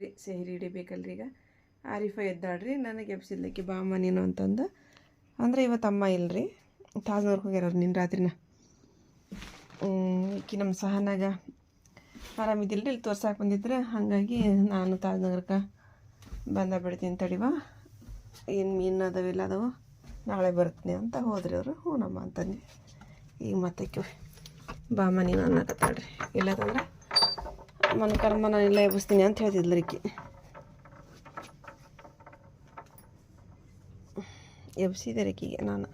ರೀ ಸಿಹಿ ರೆಡಿ ಬೇಕಲ್ರಿ ಈಗ. ಆರಿಫ ಎದ್ದಾಡ್ರಿ ನನಗೆ ಎಬ್ಸಿದ್ಲಕ್ಕೆ ಬಾಮ್ಮ ನೀನು ಅಂತಂದು. ಅಂದರೆ ಇವತ್ತು ಅಮ್ಮ ಇಲ್ಲರಿ ತಾಜ್ನೂರ್ಗೆ ಹೋಗ್ಯಾರ ನಿನ್ನ ರಾತ್ರಿನ. ಈಕಿ ನಮ್ಮ ಸಹನಾಗ ಆರಾಮಿದ್ದಿಲ್ರಿ ಇಲ್ಲಿ ತೋರ್ಸಕ್ಕೆ ಬಂದಿದ್ರೆ. ಹಾಗಾಗಿ ನಾನು ತಾಜ್ನಗರಕ್ಕೆ ಬಂದ ಬಿಡ್ತೀನಿ ತಡಿವ ಏನು ಮೀನು ಅದಾವೆಲ್ಲ ಅದಾವು. ನಾಳೆ ಬರ್ತೀನಿ ಅಂತ ಹೋದ್ರಿ ಅವರು. ಹ್ಞೂನಮ್ಮ ಅಂತಂದು ಈಗ ಮತ್ತೆ ಬಾಮ ನೀನು ಅನ್ನಕತ್ತಾಳ್ರಿ. ಇಲ್ಲದಂದ್ರೆ ಮನ ಕರ್ಮ ನಾನು ಇಲ್ಲ ಎಬ್ಬಿಸ್ತೀನಿ ಅಂತ ಹೇಳ್ತಿದ್ಲು ಈಕಿ ಎಬ್ಸಿದೆ ಈಕಿಗೆ ನಾನು.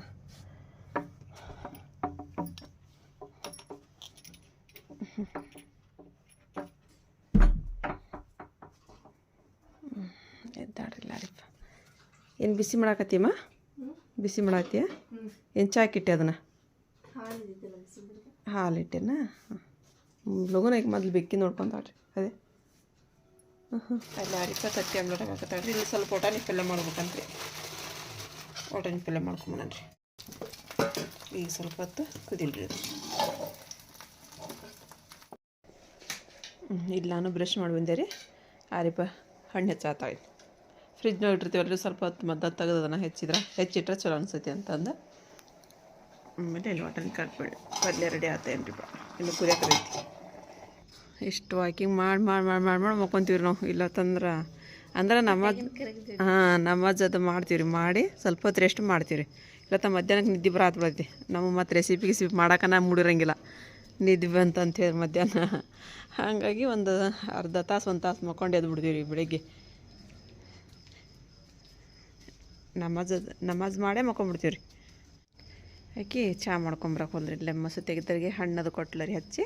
ಎದ್ದಾಡ್ರಿಲ್ಲ ಲಾರಿಪ್ಪ ಏನು ಬಿಸಿ ಮಾಡಾಕತ್ತೀಮ್ಮ ಬಿಸಿ ಮಾಡಾಕತ್ತೀಯ? ಏನು ಚಾಕಿಟ್ಟೆ ಅದನ್ನ? ಹಾಲು ಇಟ್ಟೆನಾ ಲಗುನ ಈಗ ಮೊದಲು ಬೆಕ್ಕಿ ನೋಡ್ಕೊಂತಾಳ್ರಿ. ಅದೇ. ಹಾಂ ಅಲ್ಲಿ ತಟ್ಟಿ ತತ್ತಿ ಆಮ್ಲೆಟ್ ಹಾಕತ್ತಾಳ್ರಿ. ಇಲ್ಲಿ ಸ್ವಲ್ಪ ಒಟಾನಿ ಪಲ್ಯ ಮಾಡ್ಬೇಕಂತ್ರಿ. ಒಟಾನಿ ಪಲ್ಯ ಮಾಡ್ಕೊಂಬನನ್ರಿ. ಈಗ ಸ್ವಲ್ಪ ಹೊತ್ತು ಕುದಿಲ್ರಿ ಇಲ್ಲಿ ನಾನು ಬ್ರಷ್ ಮಾಡಿ ಬಂದೆ ರೀ ಆರಿಪ ಹಣ್ಣು ಫ್ರಿಜ್ ಫ್ರಿಜ್ನಾಗ ರೀ ಸ್ವಲ್ಪ ಹೊತ್ತು ಮದ್ದ ತೆಗೆದದನ್ನ ಹೆಚ್ಚಿದ್ರೆ. ಹೆಚ್ಚಿಟ್ರೆ ಚಲೋ ಅನ್ಸೈತಿ ಅಂತಂದು. ಆಮೇಲೆ ಇಲ್ಲಿ ವಾಟನ್ ಕಟ್ಬಿಡಿ ಪಲ್ಯ ರೆಡಿ ಆತೇನ್ರಿ ಬಾ ಇನ್ನು ಕುದಿಯಾಕರೈತಿ ಇಷ್ಟು ವಾಕಿಂಗ್ ಮಾಡಿ ಮಾಡಿ ಮಾಡಿ ಮಾಡಿ ಮಾಡಿ ಮಕ್ಕೊಂತೀವಿ ನಾವು. ಇಲ್ಲ ತಂದ್ರೆ ಅಂದ್ರೆ ನಮಾಜ್ ಹಾಂ ನಮಾಜ್ ಅದು ಮಾಡ್ತೀವಿ ರೀ ಮಾಡಿ ಸ್ವಲ್ಪ ಹೊತ್ತು ರೆಸ್ಟ್ ಇಲ್ಲ ತ ಮಧ್ಯಾಹ್ನಕ್ಕೆ ನಿದ್ದೆ ಬರಾತ್ ಬಿಡೈತಿ. ನಮ್ಮ ಮತ್ತು ರೆಸಿಪಿ ಗಿಸಿಪಿ ಮಾಡೋಕೆ ನಾವು ಮೂಡಿರಂಗಿಲ್ಲ. ನಿದ್ದೆ ಬಂತು ಹೇಳಿ ಮಧ್ಯಾಹ್ನ. ಹಾಗಾಗಿ ಒಂದು ಅರ್ಧ ತಾಸು ಒಂದು ತಾಸು ಮಕ್ಕೊಂಡು ಎದ್ದು ಬಿಡ್ತೀವಿ ರೀ ಬೆಳಿಗ್ಗೆ. ನಮಾಜ್ ನಮಾಜ್ ಮಾಡೇ ಮಕ್ಕೊಂಬಿಡ್ತೀವ್ರಿ. ರೀ ಆಕಿ ಚಹಾ ಮಾಡ್ಕೊಂಬರಕ್ಕೆ ಹೋದ್ರಿ. ಇಲ್ಲೇ ಮಸು ತೆಗೆದರಿಗೆ ಹಣ್ಣದು ಕೊಟ್ಲರಿ ಹಚ್ಚಿ.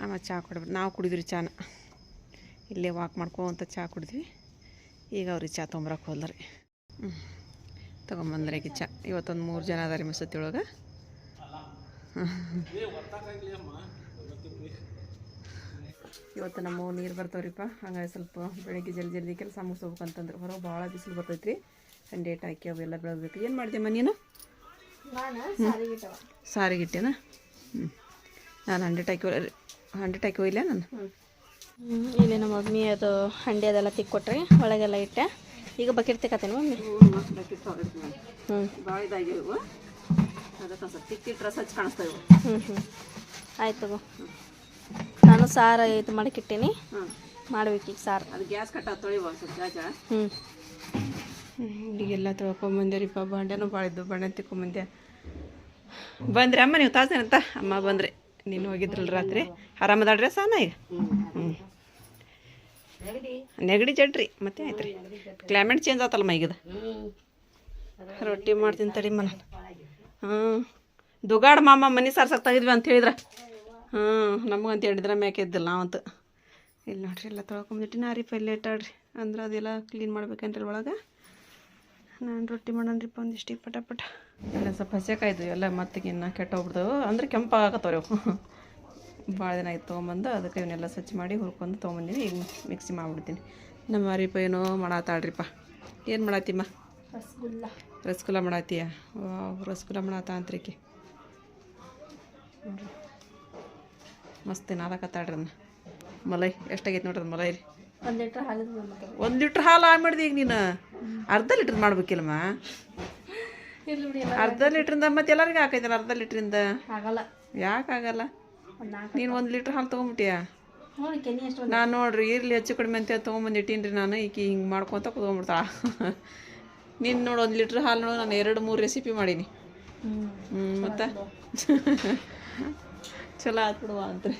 ಆಮೇಲೆ ಚಹಾ ಕೊಡ್ಬೇಕು ನಾವು ಕುಡಿದ್ರಿ ಚಾನ. ಇಲ್ಲೇ ವಾಕ್ ಮಾಡ್ಕೊಂತ ಚಹಾ ಕುಡಿದ್ವಿ. ಈಗ ಅವ್ರಿಗೆ ಚಹಾ ತೊಂಬರಕ್ಕೆ ಹೋದ್ರಿ ಹ್ಞೂ ತೊಗೊಂಬಂದ್ರೆ ಈಗ ಚಹಾ ಇವತ್ತೊಂದು ಮೂರು ಜನ ಅದಾರಿ ಮಸತಿ ಒಳಗೆ. ಇವತ್ತು ನಮ್ಮ ನೀರು ಬರ್ತಾವ್ರಿಪ್ಪ. ಹಂಗಾಗಿ ಸ್ವಲ್ಪ ಬೆಳಗ್ಗೆ ಜಲ್ದಿ ಜಲ್ದಿ ಕೆಲಸ ಮುಗಿಸ್ಬೇಕಂತಂದ್ರೆ ಹೊರಗೆ ಭಾಳ ಬಿಸಿಲು ಬರ್ತೈತ್ರಿ. ಡೇಟ್ ಹಾಕಿ ಅವೆಲ್ಲ ಬೆಳಗ್ಬೇಕು ಏನು ಮಾಡಿದೆ ನೀನು ಸಾರಿಗಿಟ್ಟೆನ ಹ್ಞೂ ನಾನು ಹಂಡ್ರೆಡ್ ಹಾಕಿ ಹಂಡ್ರೆಡ್ ಹಾಕಿ ಒಯ್ಲ ನಾನು? ಹ್ಮ್, ಇಲ್ಲಿ ನಮ್ಮ ಮಮ್ಮಿ ಅದು ಹಂಡೆ ಅದೆಲ್ಲ ತಿಕ್ಕೊಟ್ರಿ ಒಳಗೆಲ್ಲ ಇಟ್ಟೆ. ಈಗ ಬಕೆಟ್ ತಿಕ್ಕತ್ತೇನೆ ಮಮ್ಮಿ. ಹ್ಞೂ ಭಾಳ ಅದಕ್ಕೆ ಸ್ವಲ್ಪ ತಿಕ್ಕಿಟ್ರೆ ಸ್ವಚ್ಛ ಕಾಣಿಸ್ತಾವೆ ಹ್ಞೂ ಹ್ಞೂ ಆಯ್ತು ತಗೋ. ನಾನು ಸಾರು ಇದು ಮಾಡಕ್ಕಿಟ್ಟೀನಿ ಹ್ಞೂ ಮಾಡ್ಬೇಕು ಈಗ ಸಾರು. ಅದು ಗ್ಯಾಸ್ ಕಟ್ಟ ತೊಳಿವ ಸ್ವಲ್ಪ ಜಾಜ ಹ್ಞೂ ಈಗೆಲ್ಲ ತೊಳ್ಕೊಂಬಂದೇರಿಪ್ಪ ಬಾಂಡೆನೂ ಭಾಳ ಇದ್ದು ಬಾಂಡೆ ತಿಕ್ಕೊಂಬಂದೆ ಬಂದ್ರಿ ಅಮ್ಮ ನೀವು ತಾಸೇನಂತ ಅಮ್ಮ ಬಂದ್ರಿ. ನೀನು ಹೋಗಿದ್ರಲ್ಲ ರಾತ್ರಿ. ಆರಾಮದಾಳ್ರಿ ಸಾನ ಈಗ? ಹ್ಞೂ ನೆಗಡಿ? ಜಡ್ರಿ ಮತ್ತೆ ಆಯ್ತು ರೀ ಕ್ಲೈಮೇಟ್ ಚೇಂಜ್ ಆತಲ್ಲ ಈಗದ ರೊಟ್ಟಿ ಮಾಡ್ತೀನಿ ತಡಿ ಮನ ಹ್ಞೂ ದುಗಾಡ ಮಾಮ ಮನೆ ಸಾರ್ಸಕ್ಕೆ ತೆಗಿದ್ವಿ ಅಂತ ಹೇಳಿದ್ರ? ಹ್ಞೂ ನಮಗಂತ ಹೇಳಿದ್ರೆ ಮ್ಯಾಕೆ ಇದ್ದಿಲ್ಲ ಅಂತ ಇಲ್ಲಿ ನೋಡ್ರಿ ಎಲ್ಲ ತೊಳ್ಕೊಂಬಿಟ್ಟಿನ. Pi late ಆಡ್ರಿ. ಅಂದ್ರೆ ಅದೆಲ್ಲ ಕ್ಲೀನ್ ಮಾಡ್ಬೇಕೇನ್ರಿ ಒಳಗೆ? ನಾನು ರೊಟ್ಟಿ ಮಾಡೋಣ್ರಿಪ್ಪ ಒಂದಿಷ್ಟು ಪಟ ಪಟ. ಎಲ್ಲ ಸ್ವಲ್ಪ ಹಸಿಕಾಯ್ದು ಎಲ್ಲ ಮತ್ತಿಗೆ ಇನ್ನು ಕೆಟ್ಟೋಗ್ಬಿಡ್ದು. ಅಂದ್ರೆ ಕೆಂಪಾಗತ್ತವ್ರಿ ಅವು. ಭಾಳ ದಿನ ಆಯ್ತು ತೊಗೊಂಬಂದು ಅದಕ್ಕೆ ಇವನ್ನೆಲ್ಲ ಸ್ವಚ್ಛ ಮಾಡಿ ಹುರ್ಕೊಂಡು ತೊಗೊಂಬಂದಿನಿ ಈಗ ಮಿಕ್ಸಿ ಮಾಡಿಬಿಡ್ತೀನಿ. ನಮ್ಮ ಮಾರಿಪ್ಪ ಏನೋ ಮಾಡತ್ತಾಳ್ರಿಪ್ಪ ಏನು ಮಾಡತ್ತೀಮ್ಮ ರಸಗುಲ್ಲ. ರಸಗುಲ್ಲ ಮಾಡತ್ತೀಯ ರಸಗುಲ್ಲ ಮಾಡತ್ತ ಅಂತ್ರಿಕೆ. ನೋಡ್ರಿ. ಮಸ್ತ್ ನಾದಕತ್ತಾಳ್ರಿ ಅದನ್ನ ಮಲೈ ಎಷ್ಟಾಗೈತೆ ನೋಡ್ರಿ ಅದು ಮಲೈ ರೀ. ಒಂದು ಲೀಟ್ರ್ ಹಾಲು ಒಂದು ಲೀಟ್ರ್ ಹಾಲು ಆಗ್ಬಿಡ್ದು ಈಗ ನೀನು. ಅರ್ಧ ಲೀಟ್ರ್ ಮಾಡ್ಬೇಕಿಲ್ಲಮ್ಮ. ಅರ್ಧ ಲೀಟ್ರಿಂದ ಮತ್ತೆ ಎಲ್ಲರಿಗೂ ಹಾಕೈತಲ್ಲ ಅರ್ಧ ಲೀಟ್ರಿಂದ? ಆಗಲ್ಲ. ಯಾಕೆ ಆಗಲ್ಲ? ನೀನು ಒಂದು ಲೀಟ್ರ್ ಹಾಲು ತೊಗೊಂಬಿಟ್ಟಿಯಾ? ನಾನು ನೋಡ್ರಿ ಇರ್ಲಿ ಹೆಚ್ಚು ಕಡಿಮೆ ಅಂತ ತೊಗೊಂಬಂದಿಟ್ಟೀನಿ ರೀ ನಾನು. ಈಕಿ ಹಿಂಗೆ ಮಾಡ್ಕೊತ ಕುತ್ಕೊಂಡ್ಬಿಡ್ತಾಳ. ನೀನು ನೋಡು ಒಂದು ಲೀಟ್ರ್ ಹಾಲು ನೋಡು ನಾನು ಎರಡು ಮೂರು ರೆಸಿಪಿ ಮಾಡೀನಿ. ಹ್ಞೂ ಮತ್ತೆ? ಚಲೋ ಬಿಡುವ ಅಂತ್ರಿ.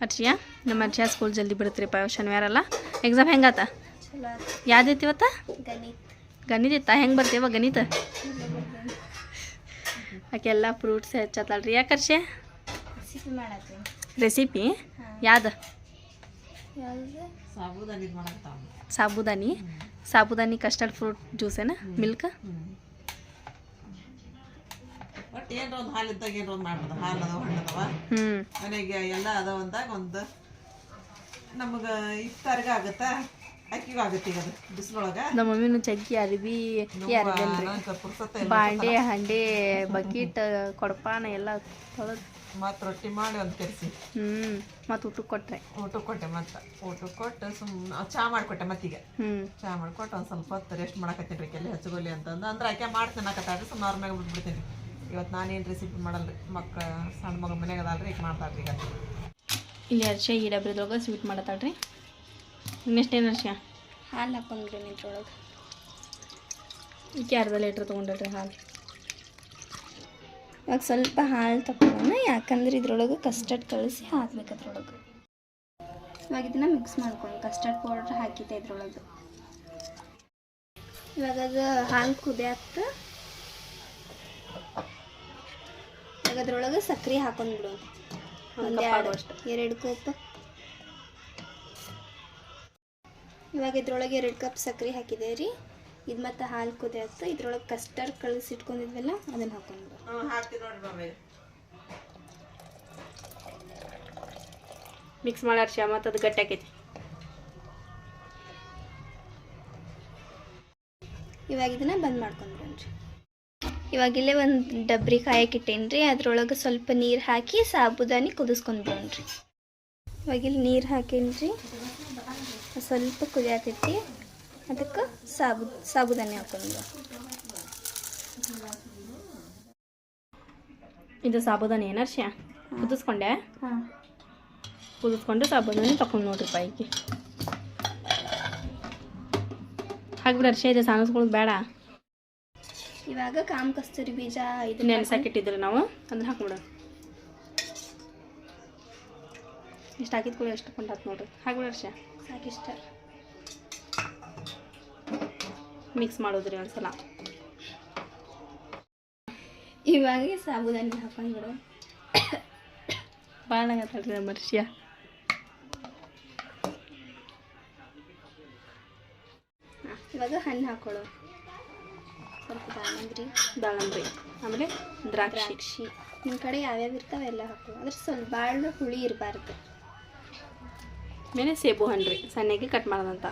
ಅರ್ಚಿಯಾ ನಮ್ಮ ಅರ್ಚಿಯಾ ಸ್ಕೂಲ್ ಜಲ್ದಿ ಬಿಡುತ್ತೀರಿಪ್ಪ ಶನಿವಾರ ಅಲ್ಲ? ಎಕ್ಸಾಮ್ ಹೆಂಗಾತ? ಯಾವ್ದೈತಿ ಇವತ್ತ? ಗಣಿತ. ಇತ್ತ ಹೆಂಗೆ ಬರ್ತೀವ ಗಣಿತ? ಆಕೆಲ್ಲ ಫ್ರೂಟ್ಸ್ ಹೆಚ್ಚತ್ತಲ್ರಿ ಯಾಕೆ ಅರ್ಷೆ ರೆಸಿಪಿ ಯಾವ್ದು? ಸಾಬೂದಾನಿ ಮಾಡಕ್ತಾವ ಸಾಬುದಾನಿ. ಸಾಬುದಾನಿ ಕಸ್ಟರ್ಡ್ ಫ್ರೂಟ್ ಜ್ಯೂಸೇನ ಮಿಲ್ಕ್ ಒಟ್ಟು ಏನರ ಒಂದು ಹಾಲು ಇದ್ದಾಗ ಏನರ ಒಂದು ಮಾಡ್ಬೋದು. ಹಾಲು ಅದಾವ ಹಣ್ಣು ಅದಾವ. ಹ್ಞೂ ಮನೆಗೆ ಎಲ್ಲ ಅದಾವ ಅಂದಾಗ ಒಂದು ನಮಗೆ ಇಫ್ತಾರ್ಗೆ ಆಗುತ್ತಾ ಅಕ್ಕಿಗೂ ಆಗುತ್ತೆ ಈಗ ಅದು ಬಿಸಿಲೊಳಗೆ. ನಮ್ಮ ಮಮ್ಮಿನೂ ಜಗ್ಗಿ ಅರಿವಿ ಯಾರಿಗಲ್ರಿ ಪುರ್ಸತ್ತ ಬಾಂಡೆ ಹಂಡೆ ಬಕೀಟ್ ಕೊಡಪಾನ ಎಲ್ಲ ತೊಳೆದು ಮತ್ತು ರೊಟ್ಟಿ ಮಾಡಿ ಒಂದು ಕೆರಿಸಿ ಹ್ಞೂ ಮತ್ತು ಊಟಕ್ಕೆ ಕೊಟ್ರೆ. ಊಟ ಕೊಟ್ಟೆ ಮತ್ತೆ. ಊಟ ಕೊಟ್ಟು ಸುಮ್ಮನೆ ಚಹಾ ಮಾಡಿಕೊಟ್ಟೆ ಮತ್ತೀಗ. ಹ್ಞೂ ಚಹಾ ಮಾಡ್ಕೊಟ್ಟು ಒಂದು ಸ್ವಲ್ಪ ಹೊತ್ತು ರೆಸ್ಟ್ ಮಾಡಕತ್ತೀನಿ ರೀ ಕೆಲ್ಲಿ ಹಚ್ಕೊಲಿ ಅಂತಂದು. ಅಂದ್ರೆ ಆಕೆ ಮಾಡ್ತೇನೆ ಅನ್ನಕತ್ತಾಳ್ರಿ ಸುಮ್ಮನೆ ಅವ್ರ ಮ್ಯಾಗ ಬಿಟ್ಬಿಡ್ತೀನಿ ಇವತ್ತು ನಾನೇನು ರೆಸಿಪಿ ಮಾಡಲ್ಲ ರೀ ಮಕ್ಕ ಸಣ್ಣ ಮಗ ಮನ್ಯಾಗ ಅದಲ್ರಿ ಈಗ ಮಾಡ್ತಾಳ್ರಿ ಈಗ. ಇಲ್ಲಿ ಅರ್ಶ ಈ ಡಬ್ರಿದೊಳಗೆ ಸ್ವೀಟ್ ಮಾಡತ್ತಾಳ್ರಿ ನೆಕ್ಸ್ಟ್ ಏನು ಅರ್ಶ ಹಾಲು ಹಾಕೊಂಡ್ರಿ ನಿಂತ್ರೊಳಗೆ. ಈಕೆ ಅರ್ಧ ಲೀಟ್ರ್ ತೊಗೊಂಡ್ರಿ ಹಾಲು. ಇವಾಗ ಸ್ವಲ್ಪ ಹಾಲು ತಗೊಳ್ಳೋಣ ಯಾಕಂದ್ರೆ ಇದ್ರೊಳಗೆ ಕಸ್ಟರ್ಡ್ ಕಳಿಸಿ ಹಾಕ್ಬೇಕು ಅದ್ರೊಳಗೆ. ಇವಾಗ ಇದನ್ನ ಮಿಕ್ಸ್ ಮಾಡ್ಕೊಂಡು ಕಸ್ಟರ್ಡ್ ಪೌಡರ್ ಹಾಕಿದ್ದೆ ಇದ್ರೊಳಗೆ. ಇವಾಗ ಅದು ಹಾಲು ಕುದಿಯಾಕ್ತ ಇವಾಗ ಅದ್ರೊಳಗೆ ಸಕ್ಕರೆ ಹಾಕೊಂಡ್ಬಿಡು ಒಂದು ಎರಡು ಎರಡು ಕಪ್. ಇವಾಗ ಇದ್ರೊಳಗೆ ಎರಡು ಕಪ್ ಸಕ್ಕರೆ ಹಾಕಿದೆ ರೀ. ಇದು ಮತ್ತೆ ಹಾಲು ಕುದಿಯಾಕ ಇದ್ರೊಳಗೆ ಕಸ್ಟರ್ಡ್ ಕಳಿಸಿಟ್ಕೊಂಡಿದ್ವಲ್ಲ ಅದನ್ನು ಅದನ್ನ ಹಾಕೊಂಡು ಮಿಕ್ಸ್ ಮಾಡಿ ಅರ್ಶ ಮತ್ತು ಅದು ಗಟ್ಟಿ ಆಕೈತಿ. ಇವಾಗ ಇದನ್ನ ಬಂದ್ ಮಾಡ್ಕೊಂಡ್ರಿ ಇವಾಗ ಇಲ್ಲೇ ಒಂದು ಡಬ್ರಿ ಕಾಯಕ್ಕಿಟ್ಟೇನ್ರಿ ಅದ್ರೊಳಗೆ ಸ್ವಲ್ಪ ನೀರು ಹಾಕಿ ಸಾಬುದಾನಿ ಕುದಿಸ್ಕೊಂಡ್ಬಿಡೋಣ್ರಿ ಇವಾಗ ಇಲ್ಲಿ ನೀರು ಹಾಕೇನ್ರಿ ಸ್ವಲ್ಪ ಕುದಿಯತೈತಿ ಅದಕ್ಕೆ ಸಾಬು ಸಾಬುದಾನೆ ಹಾಕೊಂಡು ಇದು ಸಾಬುದಾನೆ ಏನರ್ಷ ಕುದಿಸ್ಕೊಂಡೆ? ಕುದಿಸ್ಕೊಂಡು ಸಾಬುದಾನೆ ತಗೊಂಡು ನೋಡ್ರಿ ಪೈಕಿ ಹಾಕ್ಬಿಡ ಅರ್ಷ ಇದು ಸಾಣಿಸ್ಕೊಳ್ಳೋದು ಬೇಡ. ಇವಾಗ ಕಾಮ್ ಕಸ್ತೂರಿ ಬೀಜ ಇದು ನೆನೆಸಾಕಿಟ್ಟಿದ್ರು ನಾವು ಅದನ್ನ ಹಾಕ್ಬಿಡೋಣ ಇಷ್ಟು ಹಾಕಿದ ಕೂಡ ಎಷ್ಟು ಕೊಂಡಾತ್ ನೋಡ್ರಿ. ಹಾಕ್ಬಿಡ ಅರ್ಶಿ ಸಾಕಿಷ್ಟ ಮಿಕ್ಸ್ ಮಾಡೋದ್ರಿ ಒಂದ್ಸಲ ಇವಾಗ ಸಾಬುದಾನಿ ಹಾಕೊಂಡ್ಬಿಡು ಭಾಳ ಆಗತ್ತಲ್ರಿ ನಮ್ಮ ಮನುಷ್ಯ ಇವಾಗ ಹಣ್ಣು ಹಾಕೊಳ್ಳೋ. ಸ್ವಲ್ಪ ದಾಳಂಬ್ರಿ. ದಾಳಂಬ್ರಿ. ಆಮೇಲೆ ದ್ರಾಕ್ಷಿ. ದ್ರಾಕ್ಷಿ. ನಿಮ್ಮ ಕಡೆ ಯಾವ್ಯಾವ ಇರ್ತಾವೆ ಎಲ್ಲ ಹಾಕು. ಅದ್ರ ಸ್ವಲ್ಪ ಭಾಳ ಹುಳಿ ಇರಬಾರ್ದು. ಮೇಲೆ ಸೇಬು ಹಣ್ಣು ರೀ. ಸಣ್ಣಗೆ ಕಟ್ ಮಾಡೋದಂತ.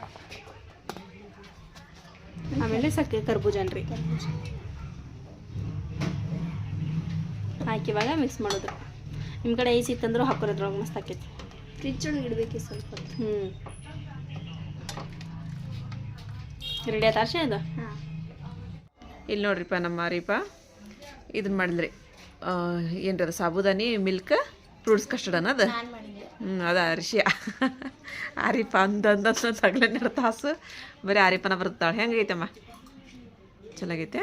ಆಮೇಲೆ ಸಕ್ಕರೆ ಕರ್ಬೂಜ ರೀ. ಹಾಕಿ ಇವಾಗ ಮಿಕ್ಸ್ ಮಾಡೋದು. ನಿಮ್ಮ ಕಡೆ ಐಸ್ ಇತ್ತಂದ್ರೂ ಹಾಕೋದ್ರೊಳಗೆ ಮಸ್ತ್ ಆಕೈತಿ. ಫ್ರಿಜ್ ಒಳಗೆ ಇಡಬೇಕು ಸ್ವಲ್ಪ ಹ್ಞೂ ರೆಡಿ ಆಯ್ತು ಅರ್ಶಿ ಅದು ಇಲ್ಲಿ ನೋಡ್ರಿಪ್ಪ ನಮ್ಮ ರೀಪಾ ಇದನ್ನ ಮಾಡಿದ್ರಿ. ಏನ್ರದ ಸಾಬುದಾನಿ ಮಿಲ್ಕ್ ಫ್ರೂಟ್ಸ್ ಕಸ್ಟರ್ಡ್ ಅನ್ನೋದು ಹ್ಞೂ ಅದ ಅರಿಶಿಯ ಆರಿಪ ಅಂದಂದ ನೆರ ತಾಸು ಬರೀ ಆರಿಪನ ಬರ್ತಾಳೆ ಹೆಂಗೈತಮ್ಮ? ಚಲೋಗೈತೆ?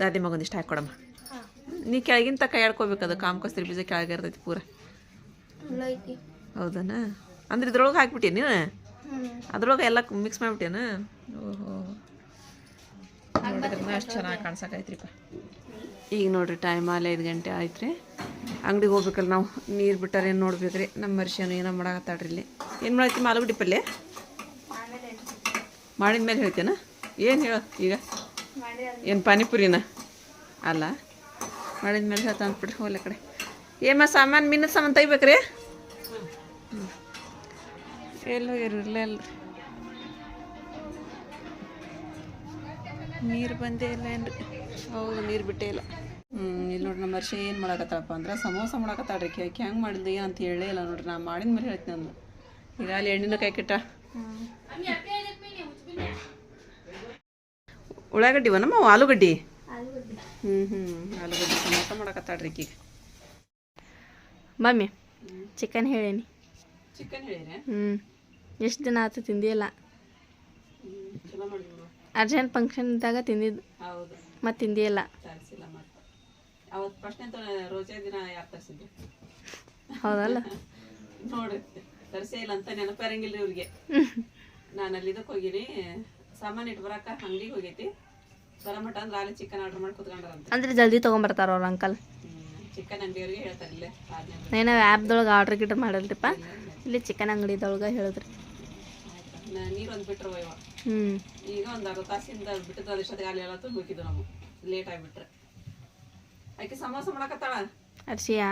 ದಾದಿ ಮಗೊಂದಿಷ್ಟು ಹಾಕ್ಕೊಡಮ್ಮ ಹಾಂ ನೀ ಕೆಳಗಿಂತ ಕೈ ಆಡ್ಕೋಬೇಕು ಅದು. ಕಾಮ್ ಕಸ್ತೂರಿ ಬೀಜ ಕೆಳಗೆ ಇರ್ತೈತಿ ಪೂರ. ಹೌದನಾ? ಅಂದ್ರೆ ಇದ್ರೊಳಗೆ ಹಾಕ್ಬಿಟ್ಟೆ ನೀನು ಅದ್ರೊಳಗೆ ಎಲ್ಲ ಮಿಕ್ಸ್ ಮಾಡಿಬಿಟ್ಟೇನ ಓಹೋ. ನೋಡಿದ್ರೆ ಅಷ್ಟು ಚೆನ್ನಾಗಿ ಕಾಣ್ಸಕೈತ್ರಿಪ್ಪ ಈಗ ನೋಡ್ರಿ ಟೈಮ್ ಅಲ್ಲಿ ಐದು ಗಂಟೆ ಆಯ್ತು ರೀ ಅಂಗಡಿಗೆ ಹೋಗ್ಬೇಕಲ್ಲ ನಾವು, ನೀರು ಬಿಟ್ಟಾರೆ ಏನು ನೋಡ್ಬೇಕ್ರಿ? ನಮ್ಮ ಮನುಷ್ಯನು ಏನೋ ಮಾಡಾಕತ್ತಾಡ್ರಿ ಇಲ್ಲಿ. ಏನು ಮಾಡತ್ತಿ ಆಲೂಗಡ್ಡಿ ಪಲ್ಯ ಮಾಡಿದ ಮೇಲೆ ಹೇಳ್ತೇನ? ಏನು ಹೇಳ ಈಗ? ಏನು ಪಾನಿಪುರಿನ? ಅಲ್ಲ. ಮಾಡಿದ ಮೇಲೆ ಹೇಳ್ತಾ ಅಂದ್ಬಿಟ್ರಿ ಹೋಗ್ಲ ಕಡೆ. ಏಮ್ಮ ಸಾಮಾನು ಮಿನ್ನ ಸಾಮಾನು ತೆಗಿಬೇಕ್ರಿ? ಎಲ್ಲೋ ಇರಲಿಲ್ಲ ಅಲ್ರಿ ನೀರು ಬಂದೇ ಇಲ್ಲ ಏನ್ರಿ? ಹೌದು, ನೀರು ಬಿಟ್ಟೇ ಇಲ್ಲ. ಇಲ್ಲಿ ನೋಡ್ರಿ ನಮ್ಮ ವರ್ಷ ಏನು ಮಾಡಾಕತ್ತಾಳಪ್ಪ ಅಂದ್ರೆ ಸಮೋಸ ಮಾಡಕತ್ತಾಳ್ರಿ ಕೇಕ್ ಹೆಂಗೆ ಮಾಡಿದ್ದೆ ಅಂತ ಹೇಳೇ ಇಲ್ಲ ನೋಡ್ರಿ ನಾ ಮಾಡಿದ ಮೇಲೆ ಹೇಳ್ತೀನಿ ನಾನು ಈಗ ಅಲ್ಲಿ ಎಣ್ಣಿನ ಕೈ ಕಿಟ್ಟ. ಉಳ್ಳಾಗಡ್ಡಿ ನಮ್ಮ ಆಲೂಗಡ್ಡಿ? ಹ್ಞೂ ಹ್ಞೂ ಆಲೂಗಡ್ಡಿ ಸಮೋಸ ಮಾಡಕತ್ತಾಳ್ರಿ ಈಗ. Mummy chicken ಹೇಳೇನಿ. ಚಿಕನ್ ಹೇಳಿದ್ರೆ? ಹ್ಞೂ ಎಷ್ಟು ದಿನ ಆಯ್ತು ತಿಂದಿಲ್ಲ ಅರ್ಜೆಂಟ್ ಫಂಕ್ಷನ್ ಇದ್ದಾಗ ತಿಂದಿದ್ದು ಮತ್ತು ತಿಂದಿಲ್ಲ ಅವತ್ತು ಪ್ರಶ್ನೆ ರೋಜೆ ದಿನ ಯಾರು ತರಿಸಿದ್ರು ಹೌದಲ್ಲ? ನೋಡ್ರಿ ತರಿಸೇ ಇಲ್ಲ ಅಂತ ನೆನಪಿರಂಗಿಲ್ಲ ಇವ್ರಿಗೆ. ನಾನು ಅಲ್ಲಿ ಇದಕ್ಕೆ ಹೋಗಿನಿ. ಸಾಮಾನು ಇಟ್ಟು ಬರಾಕ ಅಂಗಡಿಗೆ ಹೋಗೈತಿ. ಬರಮಟ ಅಂದ್ರೆ ಅಲ್ಲಿ ಚಿಕನ್ ಆರ್ಡರ್ ಮಾಡಿ ಕುತ್ಕೊಂಡ್ರಂತ. ಅಂದ್ರೆ ಜಲ್ದಿ ತೊಗೊಂಬರ್ತಾರ ಅವ್ರ ಅಂಕಲ್ ಚಿಕನ್ ಅಂಗಡಿಯವ್ರಿಗೆ ಹೇಳ್ತಾರೆ ಇಲ್ಲೇ ಏನೋ ಆ್ಯಪ್ದೊಳಗೆ ಆರ್ಡ್ರ್ ಗಿಟ್ರ್ ಮಾಡಲ್ರಿಪ್ಪ? ಇಲ್ಲಿ ಚಿಕನ್ ಅಂಗಡಿದೊಳಗೆ ಹೇಳಿದ್ರಿ. ನೀರು ಒಂದು ಬಿಟ್ರು ಇವ. ಈಗ ಒಂದು ಅರ್ಧ ತಾಸಿಂದ ಬಿಟ್ಟಿದ್ದು ಅದಿಷ್ಟೊತ್ತಿಗೆ ಅಲ್ಲಿ ಎಲ್ಲ ತುಂಬಿಟ್ಟಿದ್ದು ನಾವು ಲೇಟ್ ಆಗಿಬಿಟ್ರೆ. ಆಕೆ ಸಮೋಸ ಮಾಡಕತ್ತಾಳ? ಅರ್ಶಿಯಾ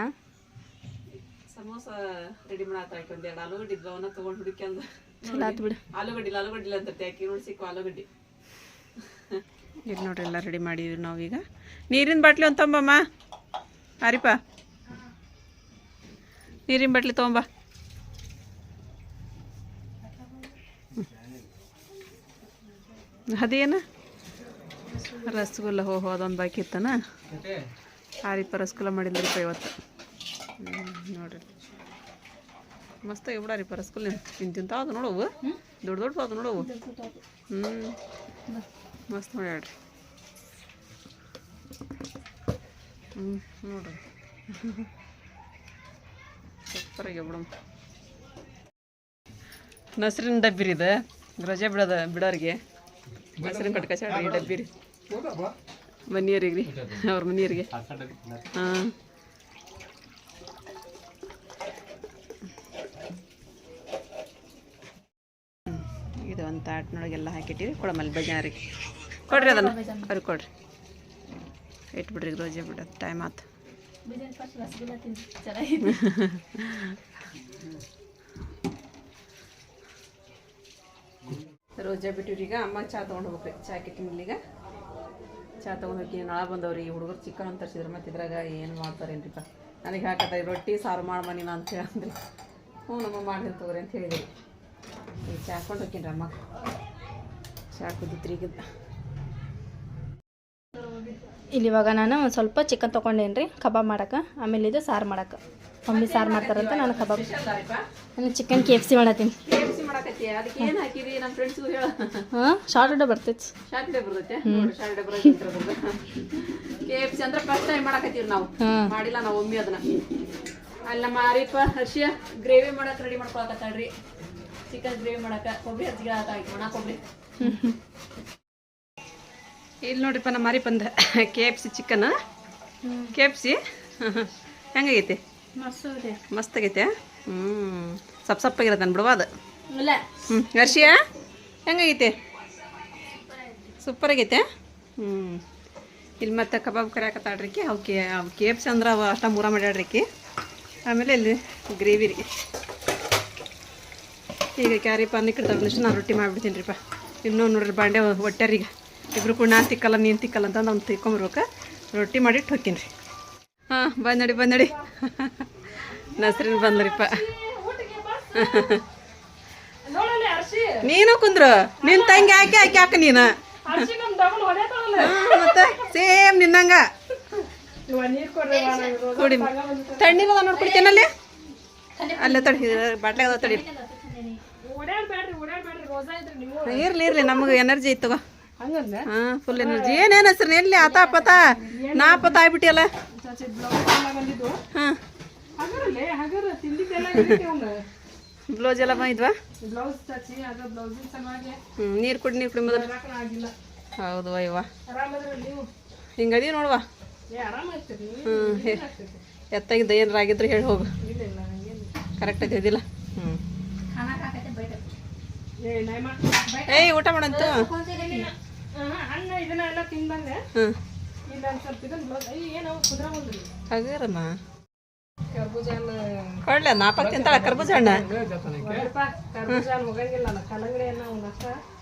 ಸಮೋಸ ರೆಡಿ ಮಾಡತ್ತಾಳ ಒಂದೆರಡು ಆಲೂಗಡ್ಡಿ ಇದ್ವು ಅವನ್ನ ತಗೊಂಡು ಹುಡುಕ್ಯಂದು ಚಲೋ ಆತು ಬಿಡು. ಆಲೂಗಡ್ಡಿ ಇಲ್ಲ, ಆಲೂಗಡ್ಡಿ ಇಲ್ಲ ಅಂತ ಆಕೆ ನೋಡಿ ಸಿಕ್ಕು ಆಲೂಗಡ್ಡಿ. ಇಲ್ಲಿ ನೋಡ್ರಿ ಎಲ್ಲ ರೆಡಿ ಮಾಡಿದ್ವಿ ನಾವೀಗ. ನೀರಿನ ಬಾಟ್ಲಿ ಒಂದು ತಂಬಮ್ಮ. ಹರಿಪ ನೀರಿನ ಬಾಟ್ಲಿ ತೊಗೊಂಬ ಅದೇನು? ರಸಗುಲ್ಲ ಹೋ ಹೋ ಅದೊಂದು ಬಾಕಿ ಇತ್ತನ? ರೀತಿ ರಸಗುಲ್ಲ ಮಾಡಿದ್ರಿಪ್ಪ ಇವತ್ತು. ನೋಡ್ರಿ. ಮಸ್ತ್ ಬಿಡಾರಿ ರಸಗುಲ್ಲ ತಿಂತ ತಿಂತಾವ ಅದು ನೋಡವು? ದೊಡ್ಡ ದೊಡ್ಡ ಅದು ನೋಡವು? ಹ್ಞೂ ಮಸ್ತ್ ಮಾಡ್ಯಾಡ್ರಿ ಹ್ಞೂ ನೋಡ್ರಿ. ಸೂಪರಾಗಿ ಬಿಡಮ್. ನಸ್ರಿನ ಡಬ್ಬಿ ರೀ ಇದು. ರಜೆ ಬಿಡೋದ ಬಿಡೋರಿಗೆ. ನಸ್ರಿನ ಕಟ್ಕ ಚಾಡ್ರಿ ಡಬ್ಬಿ ರೀ ಅವ್ರ ಮನಿಯರಿಗೆ ಹಾಂ. ಇದು ಒಂದು ತಾಟ್ನೊಳಗೆಲ್ಲ ಹಾಕಿಟ್ಟಿವಿ ಕೊಡಮಲ್ಲಿ ಬಜಾರಿಗೆ ಕೊಡ್ರಿ ಅದನ್ನು ಅವ್ರಿಗೆ ಕೊಡ್ರಿ. ಇಟ್ಬಿಡ್ರಿ ರೋಜೆ ಬಿಡೋದು ಟೈಮ್ ಆತು. ರೋಜಾ ಬಿಟ್ಟಿವ್ರಿ ಈಗ ಅಮ್ಮ ಚಾ ತೊಗೊಂಡು ಹೋಗ್ಬೇಕು ಚಾ ಕಿಟ್ಟಿನಿಲ್ಲ ಈಗ. ಚಾ ತಗೊಂಡು ಹೋಗಿ ನಾಳೆ ಬಂದವ್ರಿ ಹುಡುಗರು ಚಿಕನ್ ಅಂತ ತರಿಸಿದ್ರು ಮತ್ತೆ ಇದ್ರಾಗ ಏನು ಮಾಡ್ತಾರೇನ್ರಿಪ್ಪ? ನನಗೆ ಹಾಕತ್ತ ರೊಟ್ಟಿ, ಸಾರು ಮಾಡು ನಾನು ಅಂತ ಹೇಳಂದ್ರಿ. ಹ್ಞೂ ನಮ್ಮ ಮಾಡಿ ತಗೋರಿ ಅಂತ ಹೇಳಿದ್ರಿ. ಈಗ ಚಾ ಹಾಕೊಂಡು ಹೋಗ್ತೀನಿ ಅಮ್ಮ. ಚಾ ಕುದಿತ್ರಿ ಈಗ. ಇಲ್ಲಿ ಇವಾಗ ನಾನು ಒಂದು ಸ್ವಲ್ಪ ಚಿಕನ್ ತೊಗೊಂಡೇನ್ರಿ, ಕಬಾಬ್ ಮಾಡೋಕೆ. ಆಮೇಲೆ ಇದು ಸಾರು ಮಾಡಕ್ಕೆ ಮಮ್ಮಿ ಸಾರು ಮಾಡ್ತಾರಂತ ನಾನು ಕಬಾಬ್. ನಾನು ಚಿಕನ್ ಕೆ ಎಫ್ ಸಿ ಮಾಡತ್ತೀನಿ. ಮಾಡಕತ್ತಿ ಅದಕ್ಕೆ ಏನು ಹಾಕಿರಿ? ನಮ್ಮ ಫ್ರೆಂಡ್ಸ್ಗೂ ಹೇಳ. ಹಾಂ ಶಾರ್ಟ್ ಬರ್ತೈತಿ. ಶಾರ್ಟ್ ಬರ್ತೈತೆ. ನೋಡಿ ಶಾರ್ಟ್ ಬರೋದು ಕೆ ಎಫ್ ಸಿ ಅಂದ್ರೆ ಫಸ್ಟ್ ಟೈಮ್ ಮಾಡಕತ್ತೀವಿ ನಾವು. ಮಾಡಿಲ್ಲ ನಾವು ಒಮ್ಮೆ ಅದನ್ನ. ಅಲ್ಲಿ ನಮ್ಮ ಆರೀಪ ಹರ್ಷಿಯ ಗ್ರೇವಿ ಮಾಡಕ್ಕೆ ರೆಡಿ ಮಾಡ್ಕೊಳಕತ್ತಾಳ್ರಿ. ಚಿಕನ್ ಗ್ರೇವಿ ಮಾಡಕ್ಕೆ ಕೊಬ್ಬರಿ ಹಚ್ಚಿಗೆ ಆಯ್ತು ಒಣ ಕೊಬ್ಬರಿ ಇಲ್ಲಿ ನೋಡ್ರಿಪ್ಪ ನಮ್ಮ ಮಾರಿಪಂದ K F C chicken K F C ಹೆಂಗಾಗೈತಿ ಮಸ್ತ್ ಆಗೈತೆ. ಹ್ಞೂ ಸಪ್ ಸಪ್ಪಾಗಿರತ್ತೆ ಬಿಡುವ ಅದು. ಹ್ಞೂ ಹರ್ಷಿಯ ಸೂಪರ್ ಆಗೈತೆ ಹ್ಞೂ ಇಲ್ಲಿ ಮತ್ತೆ ಕಬಾಬ್ ಕರಿಯಾಕತ್ತಾಡ್ರಿಕಿ ಅವಕ್ಕೆ ಅವು ಕೇ ಅವು ಸಿ ಅಂದ್ರೆ ಅವು ಅಷ್ಟ ಮೂರ ಮಾಡ್ಯಾಡ್ರಿಕಿ ಆಮೇಲೆ ಇಲ್ಲಿ ಗ್ರೇವಿ ರೀ. ಈಗ ಕ್ಯಾರಿ ಪಾನಿ ಕಡ್ದಾಗ ನಾನು ರೊಟ್ಟಿ ಮಾಡಿಬಿಡ್ತೀನಿ ರೀಪ್ಪ ಇನ್ನೂ ನೋಡ್ರಿ ಬಾಂಡೆ ಹೊಟ್ಯಾರೀಗ ಇಬ್ರು ಕೂಡ ನಾನು ತಿಕ್ಕಲ್ಲ, ನೀನು ತಿಕ್ಕಲ್ಲ ಅಂತ ಅವ್ನು ತಿಕ್ಕೊಂಬರ್ಬೇಕು ರೊಟ್ಟಿ ಮಾಡಿಟ್ಟು ಹೋಗ್ತೀನಿ ರೀ. ಹಾಂ ಬಂದಡಿ ಬಂದಡಿ ನಸ್ರಿನ ಬಂದ್ರಿಪ್ಪ ನೀನು ಕುಂದ್ರು ನಿನ್ ತಂಗಿ ಹಾಕಿ ಹಾಕಿ ಹಾಕ ನೀನ? ಮತ್ತೆ? ಸೇಮ್ ನಿನ್ನಂಗ. ಕುಡಿ. ತಣ್ಣೀರದ ನೋಡ್ಕೊಡ್ತೇನಲ್ಲಿ ಅಲ್ಲೇ ತಡಿ ಬಾಟ್ಲಾಗ ತಡಿ. ಇರ್ಲಿ ಇರ್ಲಿ ನಮಗೆ ಎನರ್ಜಿ ಇತ್ತು ಹಾ ಫುಲ್ ಎನರ್ಜಿ ಏನೇನು ಹೆಸ್ರು? ಎಲ್ಲಿ ಆತ ಪತ? ನಾ ಪತ ಆಗ್ಬಿಟ್ಟಿಯಲ್ಲ? ಹಾಂ. ಬ್ಲೌಸ್ ಎಲ್ಲ ಬಂದಿದ್ವಾ? ಹ್ಞೂ ನೀರು ಕುಡಿ ನೀರು ಕುಡಿ ಮೊದಲು. ಹೌದು ಅಯ್ಯವ ಹಿಂಗದಿ ನೋಡುವ. ಹ್ಞೂ ಎತ್ತಾಗಿದ್ದ ಏನಾರ ಆಗಿದ್ರೆ ಹೇಳಿ ಹೋಗು. ಕರೆಕ್ಟ್ ಇದ್ದಿಲ್ಲ ಹ್ಞೂ ಏಯ್ ಊಟ ಮಾಡಂತ? ಹ್ಞೂ ಬ್ಲೌಸ್ ಹಗರಮ್ಮ ಕೊಡ್ಲ ನಾಲ್ಕು ತಿಂತಾಳ ಕರ್ಬೂಜ ಹಣ್ಣ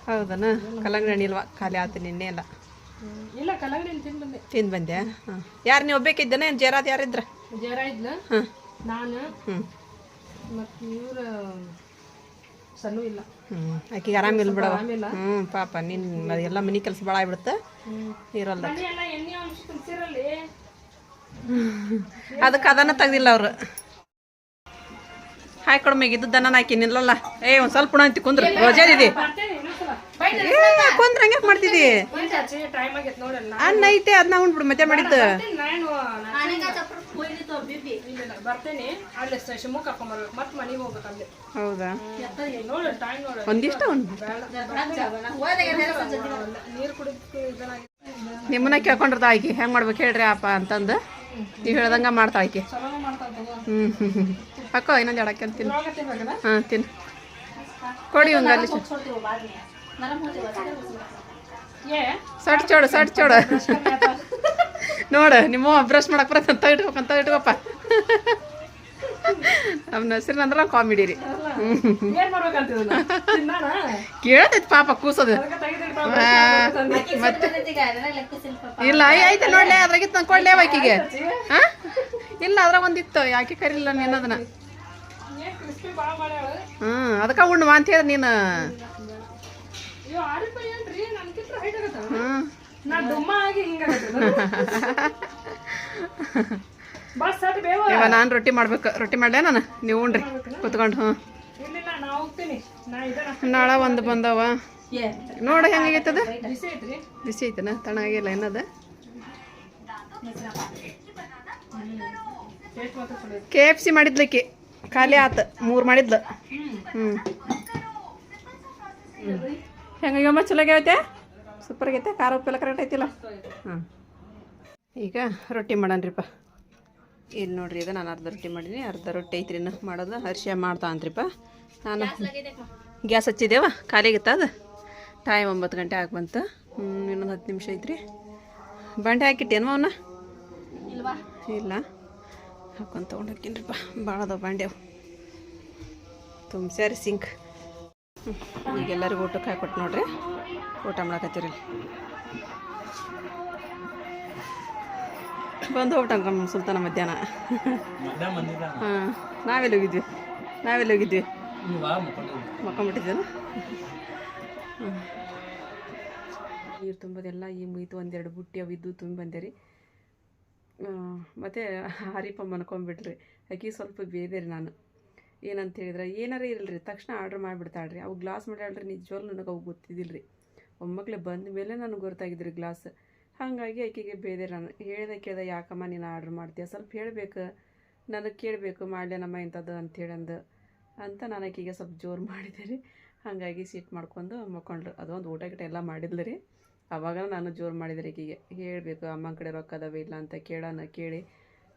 ಹೌದನ? ಕಲ್ಲಂಗಡಿ ಹಣ್ಣು ಇಲ್ವಾ ಖಾಲಿ ಆತು ನಿನ್ನೆ ಎಲ್ಲ ಇಲ್ಲ. ಕಲ್ಲಂಗಡಿ ತಿಂದು ಬಂದೆ ತಿಂದು ಬಂದೆ ಹಾಂ. ಯಾರು ನೀವು ಒಬ್ಬೇಕಿದ್ದೇನೆ? ಏನು ಜೇರಾದ ಯಾರಿದ್ರ? ಜರ ಇದ್ಲ ಹಾಂ. ನಾನು ಹ್ಞೂ ಮತ್ತು ಇವ್ರ ಸಣ್ಣ ಇಲ್ಲ. ಹ್ಞೂ ಆಕಿಗೆ ಆರಾಮಿಲ್ಲ ಬಿಡವ. ಹ್ಞೂ ಪಾಪ ನಿನ್ನ ಎಲ್ಲ ಮನಿ ಕೆಲಸ ಭಾಳ ಆಗ್ಬಿಡುತ್ತೆ. ಇರಲ್ಲ ಮನೆ ಎಲ್ಲ ಎಣ್ಣೆ ಅಂಶ ಕುಲ್ಸಿರಲ್ಲಿ ಅದಕ್ಕೆ ಅದನ್ನ ತೆಗ್ದಿಲ್ಲ ಅವರು ಹಾಯ್ ಕೊಡಮೇಗ ಇದ್ದು ದನ ಹಾಕಿ ನಿಲ್ಲಲ್ಲ ಏ ಒಂದು ಸ್ವಲ್ಪ ಉಣ ಅಂತಿ ಕುಂದ್ರ ಏ ಕುಂದ್ರ ಹಂಗೆ ಮಾಡ್ತಿದ್ದಿ ಟೈಮ್ ಆಗೈತೆ ನೋಡಲ್ಲ ಅನ್ನ ಐತೆ ಅದನ್ನ ಉಂಡ್ಬಿಡು ಮತ್ತೆ ಮಾಡಿದ್ದು ನಾನು ಬರ್ತೇನೆ ಅಲ್ಲಿ ಶಿವಮೊಗ್ಗ ಕರ್ಕೊಂಬರ್ಬೇಕು ಮತ್ತೆ ಮನೆಗೆ ಹೋಗ್ಬೇಕು ಅಲ್ಲಿ ಹೌದಾ ನೋಡು ಟೈಮ್ ನೋಡು ಒಂದಿಷ್ಟ ಒಂದು ನೀರು ಕುಡಿದು ಇದನ್ನಾಗಿ ನಿಮ್ಮನ್ನ ಕೇಳ್ಕೊಂಡ್ರದ ಆಕಿ ಹೆಂಗ್ ಮಾಡ್ಬೇಕು ಹೇಳ್ರಿ ಅಪ್ಪ ಅಂತಂದು ನೀವು ಹೇಳ್ದಂಗೆ ಮಾಡ್ತಾ ಆಕೆ. ಹ್ಞೂ ಹ್ಞೂ ಹ್ಞೂ ಅಕ್ಕೋ ಇನ್ನೊಂದು ಎಡಕ್ಕೆ ತಿನ್ನು. ಹಾಂ ತಿನ್ನು. ಕೊಡಿ ಒಂದು ಅಲ್ಲಿ ಸಟ್ ಚೋಡು ಸಟ್ ಚೋಡು. ನೋಡು ನಿಮ್ಮ ಬ್ರಷ್ ಮಾಡಕ್ ಬರತ್ತೆ ಅಂತ ಇಟ್ಬೇಕಂತ ಇಟ್ಕೊಪ್ಪ. ನಮ್ಮ ಹೆಸರಿನ ಅಂದ್ರೆ ಕಾಮಿಡಿ ರೀ. ಕೇಳ್ತೈತಿ ಪಾಪ ಕೂಸೋದು. ಮತ್ತೆ? ಇಲ್ಲ ಐತೆ ನೋಡ್ಲೆ ಅದ್ರಾಗಿತ್ತು ನಾನು ಕೊಡ್ಲೇ ಆಕಿಗೆ. ಹಾ? ಇಲ್ಲ ಅದ್ರಾಗ ಒಂದಿತ್ತು ಯಾಕೆ ಕರಿಲ್ಲ ನೀನು ಅದನ್ನ. ಹ್ಮ್ ಅದಕ್ಕೆ ಉಣ್ಣು ಅಂತ ಹೇಳಿ ನೀನು. ಹ್ಞೂ ಇವ ನಾನು ರೊಟ್ಟಿ ಮಾಡ್ಬೇಕು. ರೊಟ್ಟಿ ಮಾಡ್ಲೆ ನಾನು? ನೀವು ಉಣ್ರಿ ಕುತ್ಕೊಂಡು ಹ್ಞೂ ನಾಳೆ ಒಂದು ಬಂದವ. ನೋಡು ಹೆಂಗಾಗೈತದ ಬಿಸಿ ಐತನ? ತಣ್ಣಗಿಲ್ಲ ಏನದ? ಕೆ ಎಫ್ ಸಿ ಮಾಡಿದ್ಲಕ್ಕಿ. ಖಾಲಿ ಆತ ಮೂರು ಮಾಡಿದ್ಲು. ಹ್ಞೂ ಹೆಂಗಾಗ್ಯಮ್ಮ ಚಲೋ ಆಗೈತೆ? ಸೂಪರ್ ಆಗೈತೆ ಖಾರ ಉಪ್ಪೆಲ್ಲ ಕರೆಕ್ಟ್ ಐತಿಲ್ಲ? ಹಾಂ ಈಗ ರೊಟ್ಟಿ ಮಾಡನ್ರಿಪ್ಪ. ಇಲ್ಲಿ ನೋಡ್ರಿ ಇದು ನಾನು ಅರ್ಧ ರೊಟ್ಟಿ ಮಾಡೀನಿ ಅರ್ಧ ರೊಟ್ಟಿ ಐತ್ರಿ ಇನ್ನು ಮಾಡೋದು. ಹರ್ಷ ಮಾಡ್ತಾ ಅಂತ್ರಿಪ್ಪ ನಾನು ಗ್ಯಾಸ್ ಹಚ್ಚಿದ್ದೇವ ಖಾಲಿಗಿತ್ತ ಅದು? ಟೈಮ್ ಒಂಬತ್ತು ಗಂಟೆ ಆಗಿ ಬಂತು. ಹ್ಞೂ ಇನ್ನೊಂದು ಹತ್ತು ನಿಮಿಷ ಐತ್ರಿ. ಬಂಡೆ ಹಾಕಿಟ್ಟೇನು ಅವನ್ನ ಇಲ್ವಾ? ಇಲ್ಲ. ಹಾಕೊಂಡು ತೊಗೊಂಡು ಹೋಗ್ತೀನಿರಿಪ್ಪ ಭಾಳ ಅದಾವ ಬಾಂಡ್ಯಾವ ತುಂಬ್ಸ್ಯಾರಿ ಸಿಂಕ್. ಈಗ ಎಲ್ಲರಿಗೂ ಊಟಕ್ಕೆ ಹಾಕೊಟ್ಟು ನೋಡ್ರಿ. ಊಟ ಮಾಡಕತ್ತೀರಿ ಬಂದು ಊಟ ಸುಲ್ತಾನ ಮಧ್ಯಾಹ್ನ. ಹಾಂ ನಾವೆಲ್ಲಿ ಹೋಗಿದ್ವಿ? ನಾವೆಲ್ಲಿ ಹೋಗಿದ್ವಿ? ನೀರು ತುಂಬೋದೆಲ್ಲ ಈ ಮುಗಿತು ಒಂದೆರಡು ಬುಟ್ಟಿ ಅವು ಇದ್ದು ತುಂಬಿ ಬಂದೆ ಮತ್ತು ಹರಿಪ ಮನ್ಕೊಂಬಿಟ್ರಿ ಆಕಿ ಸ್ವಲ್ಪ ಬೇದೇರಿ ನಾನು. ಏನಂತ ಹೇಳಿದ್ರೆ, ಏನಾರ ಇರಲ್ರಿ, ತಕ್ಷಣ ಆರ್ಡ್ರ್ ಮಾಡಿಬಿಡ್ತಾಳ್ರಿ. ಅವು ಗ್ಲಾಸ್ ಮಾಡ್ಯಾಳ್ರಿ, ನಿಜವಾಗ್ಲೂ ನನಗೆ ಅವು ಗೊತ್ತಿದ್ದಿಲ್ಲ ರೀ ಒಮ್ಮಕ್ಳೆ ಬಂದ ಮೇಲೆ ನನಗೆ ಗೊತ್ತಾಗಿದ್ರಿ ಗ್ಲಾಸ್. ಹಾಗಾಗಿ ಆಕೆಗೆ ಬೇದೆ ನಾನು. ಹೇಳ್ದೆ, ಕೇಳ್ದೆ, ಯಾಕಮ್ಮ ನೀನು ಆರ್ಡ್ರ್ ಮಾಡ್ತೀಯ? ಸ್ವಲ್ಪ ಹೇಳಬೇಕು. ನನಗೆ ಕೇಳಬೇಕು ಮಾಡಲೇನಮ್ಮ ಇಂಥದ್ದು ಅಂಥೇಳಿ ಅಂದು ಅಂತ ನಾನು ಆಕೆಗೆ ಸ್ವಲ್ಪ ಜೋರು ಮಾಡಿದೆ ರೀ. ಹಾಗಾಗಿ ಸೀಟ್ ಮಾಡ್ಕೊಂಡು ಮಕ್ಕೊಂಡ್ರು. ಅದೊಂದು ಊಟ ಗಿಟ ಎಲ್ಲ ಮಾಡಿದ್ಲು ರೀ. ಅವಾಗ ನಾನು ಜೋರು ಮಾಡಿದೆ ಆಕೆಗೆ ಹೇಳಬೇಕು ಅಮ್ಮನ ಕಡೆ ರೊಕ್ಕ ಅದಾವ ಇಲ್ಲ ಅಂತ ಕೇಳೋಣ, ಕೇಳಿ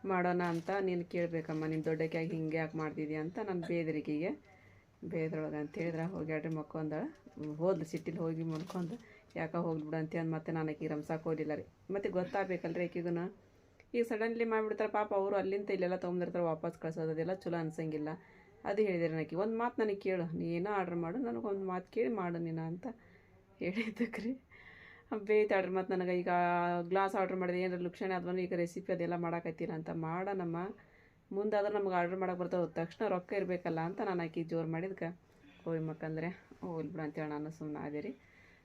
ಮಾಡೋಣ ಅಂತ ನೀನು ಕೇಳಬೇಕಮ್ಮ ನೀನು ದೊಡ್ಡಕ್ಕಾಗಿ ಹಿಂಗೆ ಯಾಕೆ ಮಾಡ್ತಿದ್ಯಾ ಅಂತ ನಾನು ಬೇದ್ರಿಕೆಗೆ ಬೇದ್ರೊಳಗೆ ಅಂತ ಹೇಳಿದ್ರೆ ಹೋಗ್ಯಾಡ್ರಿ ಮಕ್ಕೊಂದ. ಹೋದ್ಲು, ಸಿಟ್ಟಿಲಿ ಹೋಗಿ ಮಲ್ಕೊಂಡು ಯಾಕೆ ಹೋಗ್ಬಿಡು ಅಂತ ಮತ್ತೆ ನಾನು ಆಕಿಗೆ ರಂಸಾಕ್ ಹೋಗಲಿಲ್ಲ ರೀ. ಮತ್ತು ಗೊತ್ತಾಗಬೇಕಲ್ರಿ ಆಕಿಗೂ ಈಗ ಸಡನ್ಲಿ ಮಾಡಿಬಿಡ್ತಾರೆ ಪಾಪ, ಅವರು ಅಲ್ಲಿಂದ ಇಲ್ಲೆಲ್ಲ ತೊಗೊಂಡಿರ್ತಾರೆ ವಾಪಸ್ ಕಳ್ಸೋದು ಅದೆಲ್ಲ ಚಲೋ ಅನ್ಸಂಗಿಲ್ಲ. ಅದು ಹೇಳಿದೆ ನನಗೆ, ಒಂದು ಮಾತು ನನಗೆ ಕೇಳು, ನೀ ಏನೋ ಆರ್ಡ್ರ್ ಮಾಡು, ನನಗೊಂದು ಮಾತು ಕೇಳಿ ಮಾಡು ನೀನು ಅಂತ ಹೇಳಿದ್ದಕ್ಕೆ ರೀ ಬೇಯ್ತಾಳ್ರಿ ಮತ್ತು ನನಗೆ ಈಗ ಗ್ಲಾಸ್ ಆರ್ಡ್ರ್ ಮಾಡಿದೆ, ಏನಾರ ಲುಕ್ಷಣೆ ಆದ್ಮೇಲೆ ಈಗ ರೆಸಿಪಿ ಅದೆಲ್ಲ ಮಾಡಾಕತ್ತೀರ ಅಂತ ಮಾಡೋಣಮ್ಮ ಮುಂದಾದ್ರೆ ನಮ್ಗೆ ಆರ್ಡ್ರ್ ಮಾಡಕ್ಕೆ ಬರ್ತದೆ ತಕ್ಷಣ ರೊಕ್ಕ ಇರಬೇಕಲ್ಲ ಅಂತ ನಾನು ಆಕಿ ಜೋರು ಮಾಡಿದ್ಕೆ. ಹೋಗಿ ಮಕ್ಕಂದ್ರೆ, ಹೋಗ್ಲಿ ಬಿಡು ಅಂತೇಳಿ ನಾನು ಸುಮ್ಮನೆ ಅದೇ ರೀ.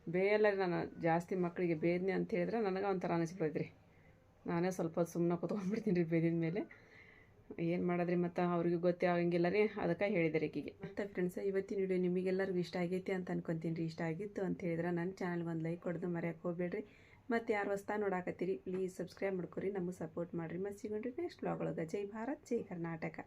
ಬೇಯಲ್ಲ ನಾನು, ಜಾಸ್ತಿ ಮಕ್ಕಳಿಗೆ ಬೇದನೆ ಅಂತ ಹೇಳಿದ್ರೆ ನನಗೆ ಒಂಥರ ಅನಿಸ್ಬಿಡ್ತು ರೀ ನಾನೇ ಸ್ವಲ್ಪ ಸುಮ್ಮನೆ ಕೂತ್ಕೊಂಡ್ಬಿಡ್ತೀನಿ ರೀ ಬೇದಿದ ಮೇಲೆ ಏನು ಮಾಡಿದ್ರಿ ಮತ್ತು? ಅವ್ರಿಗೆ ಗೊತ್ತೇ ಆಗಂಗಿಲ್ಲ ರೀ. ಅದಕ್ಕೆ ಹೇಳಿದೆ ಈಗಿಗೆ ಮತ್ತು ಫ್ರೆಂಡ್ಸ್ ಇವತ್ತಿನ ವಿಡಿಯೋ ನಿಮಗೆಲ್ಲರಿಗೂ ಇಷ್ಟ ಆಗೈತಿ ಅಂತ ಅನ್ಕೊತೀನಿ ರೀ ಇಷ್ಟ ಆಗಿತ್ತು ಅಂತ ಹೇಳಿದ್ರೆ ನನ್ನ ಚಾನಲ್ಗೆ ಒಂದು ಲೈಕ್ ಕೊಡ್ದು ಮರೆಯೋಕೆ ಹೋಗ್ಬೇಡ್ರಿ. ಮತ್ತು ಯಾರು ಹೊಸ್ತಾ ನೋಡಾಕತ್ತೀರಿ ಪ್ಲೀಸ್ ಸಬ್ಸ್ಕ್ರೈಬ್ ಮಾಡ್ಕೊರಿ, ನಮಗೆ ಸಪೋರ್ಟ್ ಮಾಡಿರಿ. ಮತ್ತು ಸಿಗೋಣ್ರಿ ನೆಕ್ಸ್ಟ್ ವ್ಲಾಗ್ ಒಳಗೆ. ಜೈ ಭಾರತ್, ಜೈ ಕರ್ನಾಟಕ.